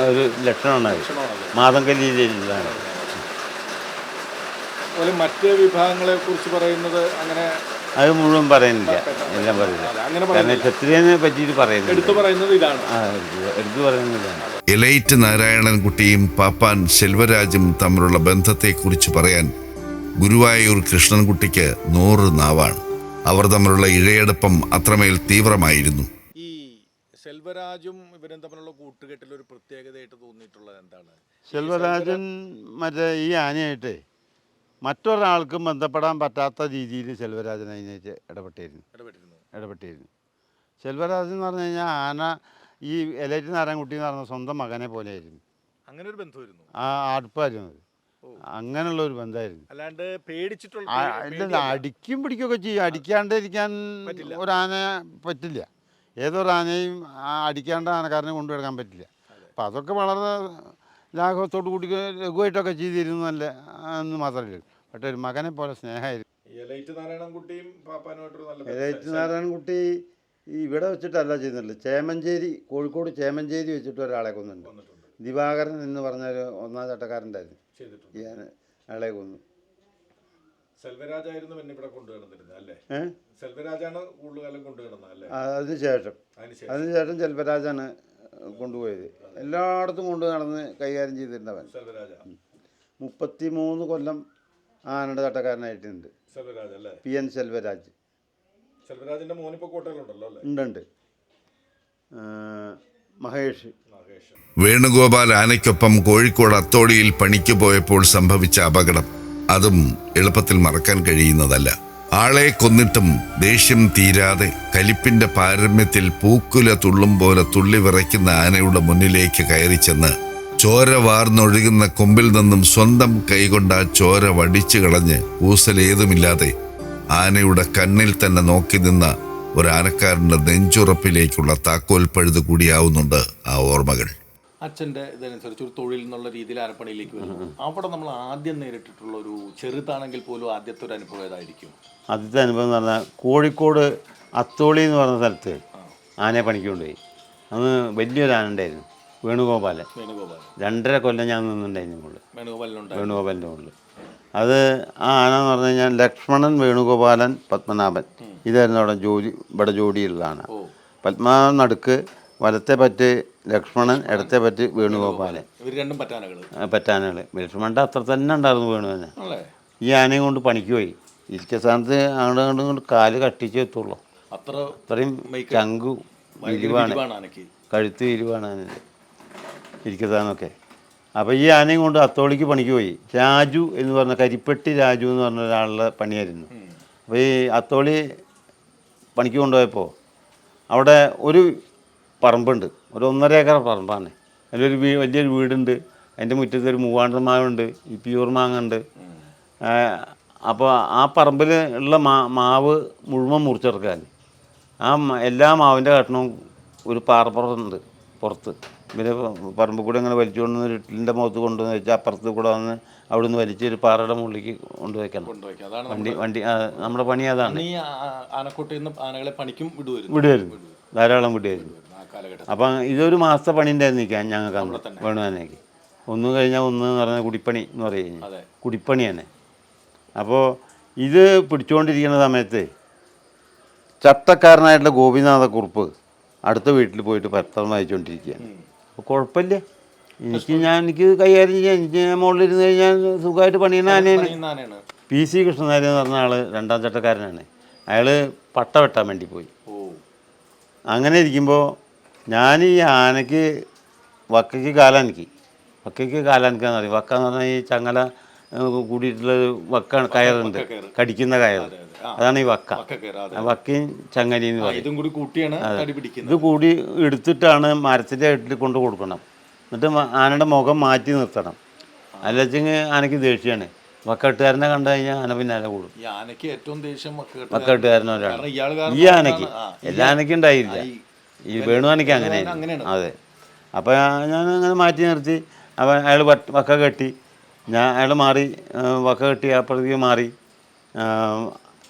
ഒരു ലക്ഷണമാണ് മാതങ്കലിയിലാണ് അതുപോലെ മറ്റ് വിഭാഗങ്ങളെ കുറിച്ച് പറയുന്നത് അങ്ങനെ അത് മുഴുവൻ പറയുന്നില്ല. എല്ലാം പറയുന്നില്ല. ക്ഷത്രിയനെ പറ്റിയിട്ട് പറയുന്നു എടുത്തു പറയുന്നത് ഇതാണ്. എടുത്തു പറയുന്നതാണ് എലൈറ്റ് നാരായണൻകുട്ടിയും പാപ്പാൻ ശെൽവരാജും തമ്മിലുള്ള ബന്ധത്തെക്കുറിച്ച് പറയാൻ ഗുരുവായൂർ കൃഷ്ണൻകുട്ടിക്ക് നൂറ് നാവാണ്. അവർ തമ്മിലുള്ള ഇഴയടുപ്പം അത്രമേൽ തീവ്രമായിരുന്നു. ഈ സെൽവരാജും ഇവരും തമ്മിലുള്ള കൂട്ടുകെട്ടിൽ ഒരു പ്രത്യേകതയായിട്ട് തോന്നിയിട്ടുള്ളത് എന്താണ്? സെൽവരാജൻ മറ്റേ ഈ ആനയായിട്ട് മറ്റൊരാൾക്കും ബന്ധപ്പെടാൻ പറ്റാത്ത രീതിയിൽ ശെൽവരാജൻ അതിനേക്ക് ഇടപെട്ടിരുന്നു. ഇടപെട്ടിരുന്നു. ശെൽവരാജൻ എന്ന് പറഞ്ഞു കഴിഞ്ഞാൽ ആന ഈ എലൈറ്റ് നാരായൺകുട്ടി എന്ന് പറഞ്ഞ സ്വന്തം മകനെ പോലെയായിരുന്നു. അങ്ങനെ ഒരു ബന്ധമായിരുന്നു ആ അടുപ്പായിരുന്നു അങ്ങനെയുള്ള ഒരു ബന്ധമായിരുന്നു. അല്ലാണ്ട് പേടിച്ചിട്ടുള്ള അടിക്കും പിടിക്കുകയൊക്കെ ചെയ്യും. അടിക്കാണ്ട് ഇരിക്കാൻ ഒരാന പറ്റില്ല. ഏതൊരാനയും ആ അടിക്കാണ്ട് ആനക്കാരനെ കൊണ്ടുവരാൻ പറ്റില്ല. അപ്പം അതൊക്കെ വളരെ ലാഘവത്തോടു കൂടി ലഘുവായിട്ടൊക്കെ ചെയ്തിരുന്നു നല്ല എന്ന് മാത്രമേ പക്ഷേ ഒരു മകനെ പോലെ സ്നേഹമായിരുന്നു എലൈറ്റ് നാരായണൻകുട്ടിയും പാപ്പാനുമായിട്ടൊരു നല്ല. എലൈറ്റ് നാരായണൻകുട്ടി ഈ ഇവിടെ വെച്ചിട്ടല്ല ചെയ്യുന്നുള്ളൂ. ചേമഞ്ചേരി കോഴിക്കോട് ചേമഞ്ചേരി വെച്ചിട്ട് ഒരാളെ കൊന്നുണ്ട് ദിവാകരൻ എന്ന് പറഞ്ഞ ഒരു ഒന്നാം ചട്ടക്കാരന്റെ ചെയ്തിട്ടുണ്ട്. ഈ ആന അയാളെ കൊന്നു. സെൽവരാജായിരുന്നു പിന്നെ ഇവിടെ കൊണ്ടുകിടന്നിരുന്നത് അല്ലേ? ഏഹ് സെൽവരാജാണ് കൂടുതലും കൊണ്ടുകിടന്നത് അല്ലേ? അതിന് ശേഷം. അതിനുശേഷം അതിനുശേഷം സെൽവരാജാണ് കൊണ്ടുപോയത്. എല്ലായിടത്തും കൊണ്ടു നടന്ന് കൈകാര്യം ചെയ്തിരുന്നവൻ. സെൽവരാജ. മുപ്പത്തി മൂന്ന് കൊല്ലം ആനയുടെ തട്ടക്കാരനായിട്ടുണ്ട്. സെൽവരാജ അല്ലേ പി എൻ സെൽവരാജ്. സെൽവരാജിന്റെ മോനിപ്പോ കോട്ടയിലുണ്ടല്ലോ അല്ലേ? ഉണ്ടുണ്ട്. ആ, മഹേഷ്. മഹേഷ്. വേണുഗോപാൽ ആനയ്ക്കൊപ്പം കോഴിക്കോട് അത്തോടിയിൽ പണിക്ക് പോയപ്പോൾ സംഭവിച്ച അപകടം. അതും എളുപ്പത്തിൽ മറക്കാൻ കഴിയുന്നതല്ല. ആളെ കൊന്നിട്ടും ദേഷ്യം തീരാതെ കലിപ്പിന്റെ പാരമ്യത്തിൽ പൂക്കുല തുള്ളും പോലെ തുള്ളി വിറയ്ക്കുന്ന ആനയുടെ മുന്നിലേക്ക് കയറി ചെന്ന് ചോര വാർന്നൊഴുകുന്ന കൊമ്പിൽ നിന്നും സ്വന്തം കൈകൊണ്ട് ആ ചോര വടിച്ചു കളഞ്ഞ് ഊസലേതുമില്ലാതെ ആനയുടെ കണ്ണിൽ തന്നെ നോക്കി നിന്ന ഒരു ആനക്കാരന്റെ നെഞ്ചുറപ്പിലേക്കുള്ള താക്കോൽ പഴുതു കൂടിയാവുന്നുണ്ട് ആ ഓർമ്മകൾ. അച്ഛന്റെ ഇതനുസരിച്ച് ഒരു തൊഴിൽ എന്നുള്ള രീതിയിൽ ആനപ്പണിയിലേക്ക് വരുന്നു. അവിടെ നമ്മൾ ആദ്യം നേരിട്ടിട്ടുള്ള ഒരു ചെറുതാണെങ്കിൽ പോലും ആദ്യത്തെ ഒരു അനുഭവം ഏതായിരിക്കും? ആദ്യത്തെ അനുഭവം എന്ന് പറഞ്ഞാൽ കോഴിക്കോട് അത്തോളി എന്ന് പറഞ്ഞ സ്ഥലത്ത് ആനയെ പണിക്കൊണ്ട് പോയി. അന്ന് വലിയൊരു ആന ഉണ്ടായിരുന്നു. വേണുഗോപാലൻ. രണ്ടര കൊല്ലം ഞാൻ നിന്നുണ്ടായിരുന്നു മുകളിൽ വേണുഗോപാലിനുണ്ട് വേണുഗോപാലിന്റെ മുകളിൽ അത് ആ ആന എന്ന് പറഞ്ഞു കഴിഞ്ഞാൽ ലക്ഷ്മണൻ വേണുഗോപാലൻ പത്മനാഭൻ. ഇതായിരുന്നു അവിടെ ജോലി ഇവിടെ ജോഡിയുള്ള ആന പത്മനാഭൻ നടുക്ക് വലത്തെ പറ്റ് ലക്ഷ്മണൻ ഇടത്തെ പറ്റ് വേണുഗോപാലൻ. ഇവർ രണ്ടും പറ്റാനകൾ പറ്റാനുകൾ ലക്ഷ്മണന്റെ അത്ര തന്നെ ഉണ്ടായിരുന്നു വേണുവിനെ അല്ലേ ഈ ആനയും കൊണ്ട് പണിക്ക് പോയി. ഇരിക്ക സ്ഥാനത്ത് അങ്ങോട്ട് അങ്ങോട്ടും കൊണ്ട് കാൽ കട്ടിച്ച് എത്തുള്ളൂ. അത്ര അത്രയും ചങ്കു ഇരിവാണ്. ഇരിവാണ് കഴുത്ത് ഇരിവാണ് ആനന്റെ ഇരിക്കത്താനൊക്കെ അപ്പോൾ ഈ ആനയും കൊണ്ട് അത്തോളിക്ക് പണിക്ക് പോയി. രാജു എന്ന് പറഞ്ഞ കരിപ്പെട്ടി രാജു എന്ന് പറഞ്ഞ ഒരാളുടെ പണിയായിരുന്നു. അപ്പോൾ ഈ അത്തോളി പണിക്ക് കൊണ്ടുപോയപ്പോൾ അവിടെ ഒരു പറമ്പുണ്ട്. ഒരു ഒന്നര ഏക്കർ പറമ്പാണ്. അതിലൊരു വീ വലിയൊരു വീടുണ്ട്. അതിന്റെ മുറ്റത്ത് ഒരു മൂവാണ്ടർ മാവുണ്ട്. ഈ പ്യൂർ മാങ്ങ ഉണ്ട് അപ്പോൾ ആ പറമ്പിൽ ഉള്ള മാ മാവ് മുഴുവൻ മുറിച്ചെടുക്കാൻ ആ എല്ലാ മാവിന്റെ കട്ടണവും ഒരു പാറപ്പുറത്തുണ്ട് പുറത്ത്. ഇവരെ പറമ്പിൽ കൂടെ ഇങ്ങനെ വലിച്ചുകൊണ്ട് വന്ന് ഇരുട്ടിന്റെ മുഖത്ത് കൊണ്ടുവന്ന് വെച്ചാൽ അപ്പുറത്ത് കൂടെ വന്ന് അവിടെ നിന്ന് വലിച്ച് ഒരു പാറയുടെ മുകളിലേക്ക് കൊണ്ടുവയ്ക്കണം. അതാണ് വണ്ടി വണ്ടി ആ, നമ്മുടെ പണി അതാണ്. അന്ന് ഈ ആ- ആനക്കോട്ടയിൽ നിന്ന് ആനകളെ പണിക്കും വിടുമായിരുന്നു ധാരാളം വിടുമായിരുന്നു ആ കാലഘട്ടത്തിൽ. അപ്പം ഇതൊരു മാസത്തെ പണി ഉണ്ടായിരുന്നു നിൽക്കാൻ ഞങ്ങൾക്ക് അന്ന് വേണുവാനേക്ക്. ഒന്ന് കഴിഞ്ഞാൽ ഒന്ന് എന്ന് പറഞ്ഞാൽ കുടിപ്പണി എന്ന് പറയുന്നത് കഴിഞ്ഞാൽ അതെ. കുടിപ്പണി തന്നെ. അപ്പോൾ ഇത് പിടിച്ചുകൊണ്ടിരിക്കുന്ന സമയത്ത് ചട്ടക്കാരനായിട്ടുള്ള ഗോപിനാഥക്കുറുപ്പ് അടുത്ത വീട്ടിൽ പോയിട്ട് പത്രം വായിച്ചുകൊണ്ടിരിക്കുകയാണ്. കുഴപ്പമില്ല. എനിക്ക് ഞാൻ എനിക്ക് കൈകാര്യം ചെയ്യാൻ എനിക്ക് ഞാൻ മുകളിലിരുന്ന് കഴിഞ്ഞാൽ സുഖമായിട്ട് പണിയുന്ന ആനയാണ്. പി സി കൃഷ്ണനാരി എന്ന് പറഞ്ഞ ആൾ രണ്ടാം ചട്ടക്കാരനാണ്. അയാൾ പട്ട വെട്ടാൻ വേണ്ടി പോയി. അങ്ങനെ ഇരിക്കുമ്പോൾ ഞാൻ ഈ ആനയ്ക്ക് വക്കയ്ക്ക് കാലാനക്കി വക്കയ്ക്ക് കാലാനക്കാന്ന് പറയും. വക്ക എന്ന് പറഞ്ഞാൽ ഈ ചങ്ങല കൂടിയിട്ടുള്ള വക്കാണ് വക്ക കയറുണ്ട് കടിക്കുന്ന കയർ അതാണ് ഈ വക്ക. വക്കയും ചങ്ങലി എന്ന് പറയും. കൂടി കൂട്ടിയാണ് ഇത് കൂടി എടുത്തിട്ടാണ് മരത്തിന്റെ വീട്ടിൽ കൊണ്ട് കൊടുക്കണം. എന്നിട്ട് ആനയുടെ മുഖം മാറ്റി നിർത്തണം. അല്ലെങ്കിൽ ആനയ്ക്ക് ദേഷ്യമാണ്. വക്കട്ടുകാരനെ കണ്ടു കഴിഞ്ഞാൽ ആന പിന്നാലെ കൂടും. ആനയ്ക്ക് ഏറ്റവും ദേഷ്യം വക്കട്ടുകാരനൊരാണ്. ഈ ആനയ്ക്ക്. എല്ലാ ആനയ്ക്കും ഉണ്ടായില്ല ഈ വേണു ആനയ്ക്ക് അങ്ങനെ അങ്ങനെയാണ്. അതെ. അപ്പം ഞാൻ അങ്ങനെ മാറ്റി നിർത്തി. അപ്പം അയാൾ വക്ക കെട്ടി. ഞാൻ അയാൾ മാറി വക്ക കെട്ടി അപ്പുറത്തേക്ക് മാറി.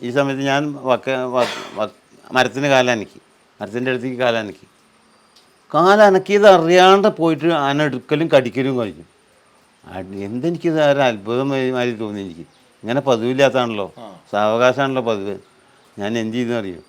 ഈ സമയത്ത് ഞാൻ വക്ക മരത്തിന് കാലനക്കി മരത്തിന്റെ അടുത്തേക്ക് കാലനക്കി കാലനക്കിയത് അറിയാണ്ട് പോയിട്ട് ആന എടുക്കലും കടിക്കലും കഴിഞ്ഞു. എന്തെനിക്കിത് ഒരു അത്ഭുതമായി തോന്നി എനിക്ക് ഇങ്ങനെ പതിവില്ലാത്തതാണല്ലോ സാവകാശമാണല്ലോ പതിവ്. ഞാൻ എന്ത് ചെയ്തെന്ന് അറിയോ?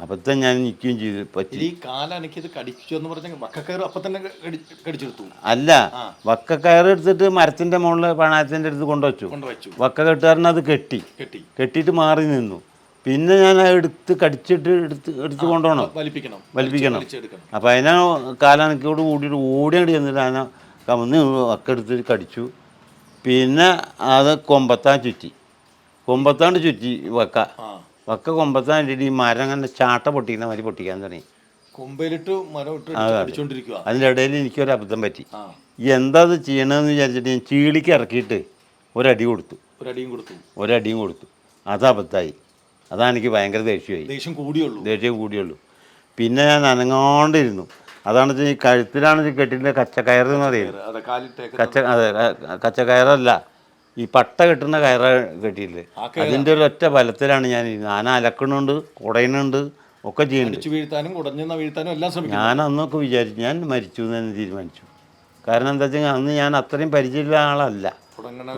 അബദ്ധം ഞാൻ നിൽക്കുകയും ചെയ്തു പറ്റി. ഈ കാലനക്കിത് കടിച്ചു എന്ന് പറഞ്ഞാൽ വക്കക്കയർ അപ്പൊ തന്നെ കടി- കടിച്ചെടുത്തു. അല്ല വക്കക്കയർ കയറെടുത്തിട്ട് മരത്തിന്റെ മുകളിൽ പണയത്തിന്റെ അടുത്ത് കൊണ്ടുവച്ചു. കൊണ്ടുവച്ചു. വക്ക കെട്ടുകാരൻ അത് കെട്ടി. കെട്ടി. കെട്ടിയിട്ട് മാറി നിന്നു. പിന്നെ ഞാൻ അത് എടുത്ത് കടിച്ചിട്ട് എടുത്ത് എടുത്ത് കൊണ്ടുപോകണം. വലിപ്പിക്കണം. വലിപ്പിക്കണം. അപ്പോൾ അതിനെ കാലനക്കോട് കൂടിയിട്ട് ഓടിയാണ്ട് ചെന്നിട്ട് അതിനെ കമന്ന് വക്ക എടുത്തിട്ട് കടിച്ചു. പിന്നെ അത് കൊമ്പത്താൻ ചുറ്റി. കൊമ്പത്താണ്ട് ചുറ്റി വക്ക. വക്ക കൊമ്പത്താൻ ഇട്ടിട്ട് ഈ മരം അങ്ങനെ ചാട്ട പൊട്ടിക്കുന്ന മാതിരി പൊട്ടിക്കാൻ തുടങ്ങി. കൊമ്പയിലിട്ട് മരം ഇട്ട് അതിന്റെ ഇടയിൽ എനിക്കൊരു അബദ്ധം പറ്റി. എന്താ അത് ചെയ്യണമെന്ന് വിചാരിച്ചിട്ട് ഞാൻ ചീളിക്ക് ഇറക്കിയിട്ട് ഒരടി കൊടുത്തു. ഒരടിയും കൊടുത്തു. ഒരടിയും കൊടുത്തു. അത് അബദ്ധമായി. അതാണ് എനിക്ക് ഭയങ്കര ദേഷ്യമായി. ദേഷ്യം കൂടിയുള്ളൂ. ദേഷ്യം കൂടിയുള്ളൂ. പിന്നെ ഞാൻ അനങ്ങാണ്ടിരുന്നു അതാണ് വെച്ചാൽ ഈ കഴുത്തിലാണ് കെട്ടിന്റെ കച്ചക്കയർ എന്ന് പറയുന്നത്. കച്ച അതെ കച്ചക്കയറല്ല. ഈ പട്ട കെട്ടുന്ന കയറ കെട്ടിയില്ലേ? അതിന്റെ ഒരു ഒറ്റ ബലത്തിലാണ് ഞാൻ ഞാൻ അലക്കണുണ്ട് കുടയണുണ്ട് ഒക്കെ ചെയ്യുന്നുണ്ട്. അടിച്ചു വീഴ്ത്താനും കുടഞ്ഞെന്ന വീഴ്ത്താനും എല്ലാം ശ്രമിക്കും ഞാൻ അന്നൊക്കെ വിചാരിച്ചു ഞാൻ മരിച്ചു എന്ന് തന്നെ തീരുമാനിച്ചു. കാരണം എന്താ വെച്ചാൽ അന്ന് ഞാൻ അത്രയും പരിചയമുള്ള ആളല്ല.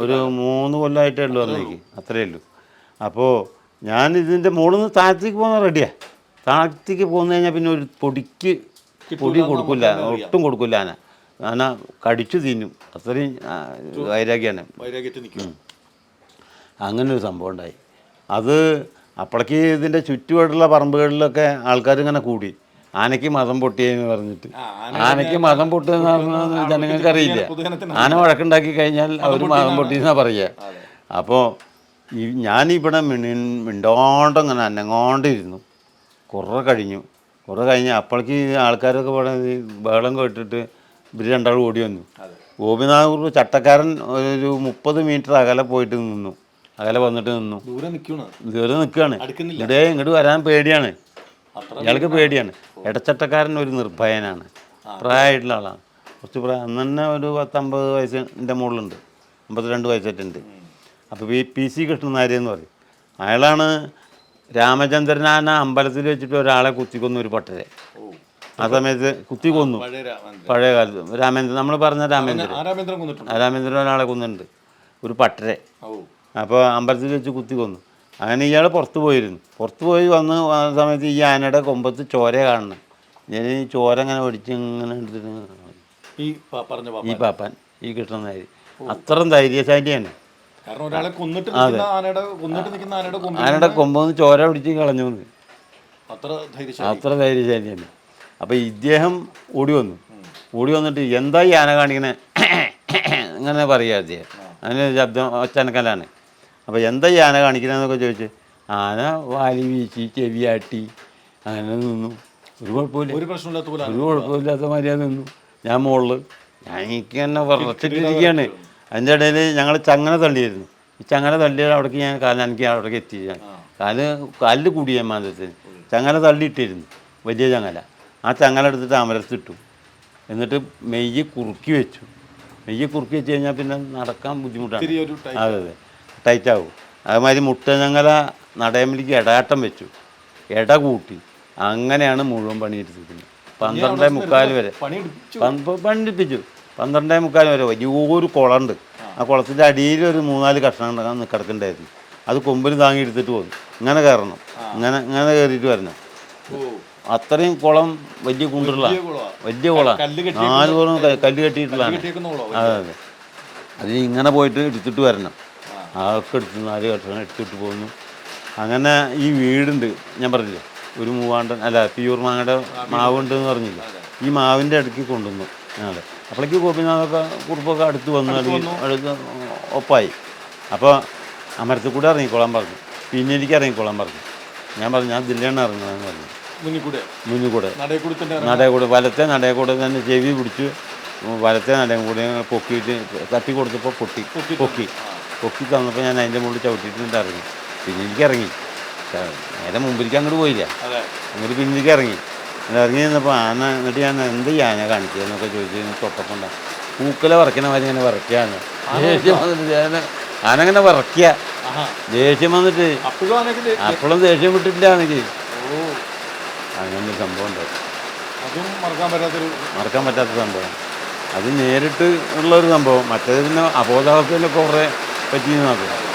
ഒരു മൂന്ന് കൊല്ലമായിട്ടേ ഉള്ളൂ അന്നേക്ക് അത്രയേ ഉള്ളൂ. അപ്പോൾ ഞാൻ ഇതിന്റെ മുകളിൽ നിന്ന് താഴത്തേക്ക് പോകുന്ന റെഡിയാണ് താഴത്തേക്ക് പോന്നു കഴിഞ്ഞാൽ പിന്നെ ഒരു പൊടിക്ക് പൊടി കൊടുക്കില്ല ഒട്ടും കൊടുക്കില്ല ആന. ആന കടിച്ചു തിന്നും. അത്രയും വൈരാഗ്യാണ്. വൈരാഗ്യത്തിൽ നിൽക്കും അങ്ങനെ ഒരു സംഭവം ഉണ്ടായി അത് അപ്പോഴേക്ക് ഇതിന്റെ ചുറ്റുപാടുള്ള പറമ്പുകളിലൊക്കെ ആൾക്കാർ ഇങ്ങനെ കൂടി. ആനയ്ക്ക് മതം പൊട്ടിയെന്ന് പറഞ്ഞിട്ട്. ആനയ്ക്ക് മതം പൊട്ടുന്ന ജനങ്ങൾക്ക് അറിയില്ല ആന വഴക്കുണ്ടാക്കി കഴിഞ്ഞാൽ അവർ മതം പൊട്ടിയെന്നാണ് പറയുക. അപ്പോൾ ഈ ഞാനിവിടെ മിണി മിണ്ടോണ്ടങ്ങനെ അനങ്ങോണ്ടിരുന്നു. കുറേ കഴിഞ്ഞു. കുറേ കഴിഞ്ഞ് അപ്പോഴേക്ക് ആൾക്കാരൊക്കെ ഇവിടെ ഈ ബഹളം കേട്ടിട്ട് ഇവർ രണ്ടാൾ ഓടി വന്നു. ഗോപിനാഥപുരം ചട്ടക്കാരൻ ഒരു മുപ്പത് മീറ്റർ അകലെ പോയിട്ട് നിന്നു. അകലെ വന്നിട്ട് നിന്നു. ദൂരെ നിൽക്കുകയാണ്. ഇവിടെ ഇങ്ങോട്ട് വരാൻ പേടിയാണ്. ഇയാൾക്ക് പേടിയാണ്. ഇടച്ചട്ടക്കാരൻ ഒരു നിർഭയനാണ്. പ്രായമായിട്ടുള്ള ആളാണ്. കുറച്ച് പ്രായം അന്ന് തന്നെ ഒരു പത്തമ്പത് വയസ്സിന്റെ മുകളിലുണ്ട്. അമ്പത്തിരണ്ട് വയസ്സായിട്ടുണ്ട്. അപ്പോൾ ഈ പി സി കൃഷ്ണനാരി എന്ന് പറയും. അയാളാണ് രാമചന്ദ്രനാന അമ്പലത്തിൽ വെച്ചിട്ട് ഒരാളെ കുത്തിക്കൊന്നു ഒരു പട്ടരെ. ഓ ആ സമയത്ത് കുത്തി കൊന്നു. പഴയ കാലത്ത്. രാമേന്ദ്രൻ നമ്മൾ പറഞ്ഞ രാമേന്ദ്രൻ. രാമേന്ദ്രൻ ഒരാളെ കൊന്നുണ്ട് ഒരു പട്ടരെ. അപ്പോൾ അമ്പലത്തിൽ വെച്ച് കുത്തി കൊന്നു. അങ്ങനെ ഇയാൾ പുറത്ത് പോയിരുന്നു. പുറത്ത് പോയി വന്ന് സമയത്ത് ഈ ആനയുടെ കൊമ്പത്ത് ചോര കാണണം. ഞാൻ ഈ ചോര ഇങ്ങനെ ഒടിച്ച് ഇങ്ങനെ എടുത്തിട്ട് ഈ പറഞ്ഞ ഈ പാപ്പാൻ ഈ കൃഷ്ണനായി അത്രയും ധൈര്യശാലിയാണ്. ആനയുടെ കൊമ്പ് ചോര പിടിച്ച് കളഞ്ഞു അത്ര ധൈര്യശാലിയാണ്. അപ്പോൾ ഇദ്ദേഹം ഓടി വന്നു. ഓടി വന്നിട്ട് എന്താ ഈ ആന കാണിക്കണേ? ഇങ്ങനെ പറയുക അദ്ദേഹം അങ്ങനെ ശബ്ദം ഒച്ചനക്കലാണ്. അപ്പോൾ എന്താ ഈ ആന കാണിക്കണമെന്നൊക്കെ ചോദിച്ചു. ആന വാലി വീശി ചെവിയാട്ടി അങ്ങനെ നിന്നു. ഒരു കുഴപ്പമില്ല. ഒരു പ്രശ്നമില്ലാത്ത പോലെ ഒരു കുഴപ്പമില്ലാത്ത മര്യാദ നിന്നു. ഞാൻ മോൾ ഞാൻ എനിക്ക് തന്നെ വിറച്ചിട്ടിരിക്കുകയാണ്. അതിന്റെ ഇടയിൽ ഞങ്ങൾ ചങ്ങന തള്ളിയായിരുന്നു ഈ ചങ്ങന തള്ളിയ അവിടേക്ക് ഞാൻ കാലം എനിക്ക് അവിടേക്ക് എത്തി ഞാൻ കാൽ കാലിൽ കൂടി ഞാൻ മാന്തത്തിന് ചങ്ങല തള്ളിയിട്ടിരുന്നു. വലിയ ചങ്ങല. ആ ചങ്ങല എടുത്തിട്ട് അമരത്തിട്ടു എന്നിട്ട് മെയ്യ് കുറുക്കി വെച്ചു. മെയ്യ് കുറുക്കി വെച്ച് കഴിഞ്ഞാൽ പിന്നെ നടക്കാൻ ബുദ്ധിമുട്ടാണ്. അതെ അതെ. ടൈറ്റാവും. അതുമാതിരി മുട്ടഞ്ഞങ്ങല നടയമ്പിലേക്ക് ഇടയാട്ടം വെച്ചു. ഇട കൂട്ടി. അങ്ങനെയാണ് മുഴുവൻ പണിയെടുത്തിരിക്കുന്നത്. പന്ത്രണ്ടേ മുക്കാൽ വരെ. പണിപ്പിച്ചു പന്ത്രണ്ടേ മുക്കാൽ വരെ. വലിയൊരു കുളമുണ്ട്. ആ. കുളത്തിന്റെ അടിയിൽ ഒരു മൂന്നാൽ കഷ്ണം കിടക്കണ്ടായിരുന്നു. അത് കൊമ്പിൽ താങ്ങി എടുത്തിട്ട് പോകും ഇങ്ങനെ കയറണം. ഇങ്ങനെ ഇങ്ങനെ കയറിയിട്ട് വരണം. അത്രയും കുളം വലിയ കുണ്ടുള്ള വലിയ. കുളം നാല് കുളം കല്ല് കെട്ടിയിട്ടുള്ളതാണ്. അതെ അതെ. അത് ഇങ്ങനെ പോയിട്ട് എടുത്തിട്ട് വരണം. അതൊക്കെ എടുത്ത് നാല് കഷ്ണം എടുത്തിട്ട് പോകുന്നു. അങ്ങനെ ഈ വീടുണ്ട്. ഞാൻ പറഞ്ഞില്ലേ? ഒരു മൂവാണ്ടൻ അല്ല പിയൂർ മാങ്ങയുടെ മാവുണ്ട് എന്ന് പറഞ്ഞില്ല? ഈ മാവിന്റെ ഇടയ്ക്ക് കൊണ്ടുവന്നു. ഞങ്ങൾ അപ്പോഴേക്ക് ഗോപിനാഥൊക്കെ കുറുപ്പൊക്കെ അടുത്ത് വന്നു. അടുത്ത് ഒപ്പായി. അപ്പോൾ അമരത്തിൽ കൂടെ ഇറങ്ങിക്കോളാൻ പറഞ്ഞു. പിന്നെ എനിക്ക് ഇറങ്ങിക്കോളാൻ പറഞ്ഞു. ഞാൻ പറഞ്ഞു ഞാൻ ദില്ലാണ് ഇറങ്ങുന്നതെന്ന് പറഞ്ഞു. മുന്നിൽ കൂടെ മുന്നിൽ കൂടെ നടയിൽ കൂടെ തന്നെ നടയെ കൂടെ വലത്തെ നടയക്കൂടെ തന്നെ ചെവി പിടിച്ച് വലത്തെ നടയും കൂടെ പൊക്കിയിട്ട് തട്ടി കൊടുത്തപ്പോൾ പൊട്ടി. പൊക്കി പൊക്കി. തന്നപ്പോൾ ഞാൻ അതിന്റെ മുകളിൽ ചവിട്ടിയിട്ട് ഇറങ്ങി. പിന്നെ എനിക്ക് ഇറങ്ങി. നേരെ മുമ്പിലേക്ക് അങ്ങോട്ട് പോയില്ല. അങ്ങോട്ട് പിന്നിലേക്ക് ഇറങ്ങി. ഇറങ്ങി നിന്നപ്പോൾ ആന എന്നിട്ട് ഞാൻ എന്ത് ചെയ്യാൻ ആന കാണിച്ചതെന്നൊക്കെ ചോദിച്ചു തൊട്ടപ്പണ്ട പൂക്കല വറക്കണ മാതിരി ഇങ്ങനെ വറക്കുകയാണ് ദേഷ്യം വന്നിട്ട് ഞാൻ ആന അങ്ങനെ വറക്കുക ദേഷ്യം വന്നിട്ട് അപ്പോഴും ദേഷ്യം വിട്ടിട്ടില്ല ആണെങ്കിൽ അങ്ങനെ സംഭവം ഉണ്ട് അതും മറക്കാൻ പറ്റാത്തൊരു മറക്കാൻ പറ്റാത്ത സംഭവം. അത് നേരിട്ട് ഉള്ളൊരു സംഭവം. മറ്റേത് പിന്നെ അബോധാവസ്ഥയിലൊക്കെ കുറേ പറ്റിയെന്ന് മാത്രം.